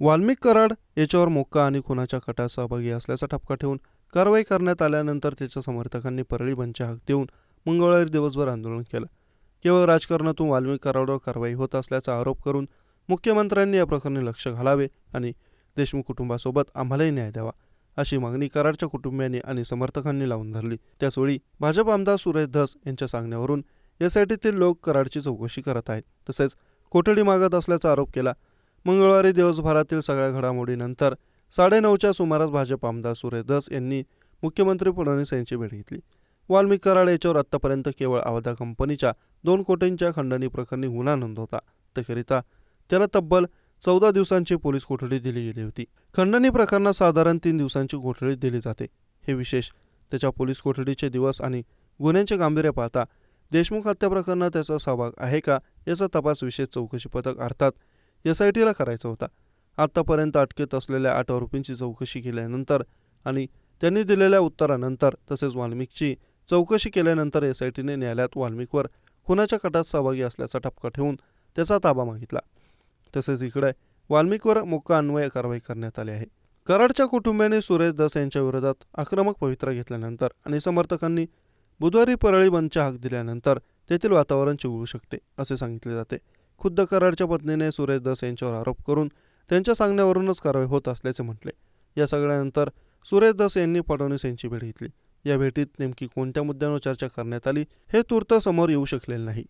वाल्मिक कराड याच्यावर मोक्का आणि खुनाच्या कटात सहभागी असल्याचा ठपका ठेवून कारवाई करण्यात आल्यानंतर त्याच्या समर्थकांनी परळी बंदची हाक देऊन मंगळवारी दिवसभर आंदोलन केलं. केवळ राजकारणातून वाल्मिक कराडवर कारवाई होत असल्याचा आरोप करून मुख्यमंत्र्यांनी या प्रकरणी लक्ष घालावे आणि देशमुख कुटुंबासोबत आम्हालाही न्याय द्यावा अशी मागणी कराडच्या कुटुंबियांनी आणि समर्थकांनी लावून धरली. त्याचवेळी भाजप आमदार सुरेश धस यांच्या सांगण्यावरून एसआयटीतील लोक कराडची चौकशी करत आहेत. तसेच कोठडी मागत असल्याचा आरोप केला मंगळवारी दिवसभरातील सगळ्या घडामोडीनंतर साडेनऊच्या सुमारास भाजप आमदार सुरेश दस यांनी मुख्यमंत्री फडणवीस यांची भेट घेतली. वाल्मिक कराड याच्यावर आत्तापर्यंत केवळ आवदा कंपनीच्या दोन कोटींच्या खंडणी प्रकरणी गुन्हा नोंदवता त्याकरिता त्याला तब्बल चौदा दिवसांची पोलीस कोठडी दिली गेली होती. खंडणी प्रकरणात साधारण तीन दिवसांची कोठडी दिली जाते. हे विशेष त्याच्या पोलीस कोठडीचे दिवस आणि गुन्ह्यांचे गांभीर्य पाहता देशमुख हत्या प्रकरणात त्याचा सहभाग आहे का याचा तपास विशेष चौकशी पथक अर्थात एस आय टीला करायचा होता. आत्तापर्यंत अटकेत असलेल्या आठ आरोपींची चौकशी केल्यानंतर आणि त्यांनी दिलेल्या उत्तरानंतर तसेच वाल्मिकची चौकशी केल्यानंतर एस आय टीने न्यायालयात वाल्मिकवर खुनाच्या कटात सहभागी असल्याचा ठपका ठेवून त्याचा ताबा मागितला. तसेच इकडे वाल्मिकवर मोक्का अन्वय कारवाई करण्यात आली आहे. कराडच्या कुटुंबियांनी सुरेश दस यांच्या विरोधात आक्रमक पवित्रा घेतल्यानंतर आणि समर्थकांनी बुधवारी परळी बंदच्या हाक दिल्यानंतर तेथील वातावरण चिघळू शकते असे सांगितले जाते. खुद्द कराडच्या पत्नीने सुरेश दस यांच्यावर आरोप करून त्यांच्या सांगण्यावरूनच कारवाई होत असल्याचे म्हटले. या सगळ्यानंतर सुरेश दस यांनी फडणवीस यांची भेट घेतली. या भेटीत नेमकी कोणत्या मुद्द्यांवर चर्चा करण्यात आली हे तूर्त समोर येऊ शकलेले नाही.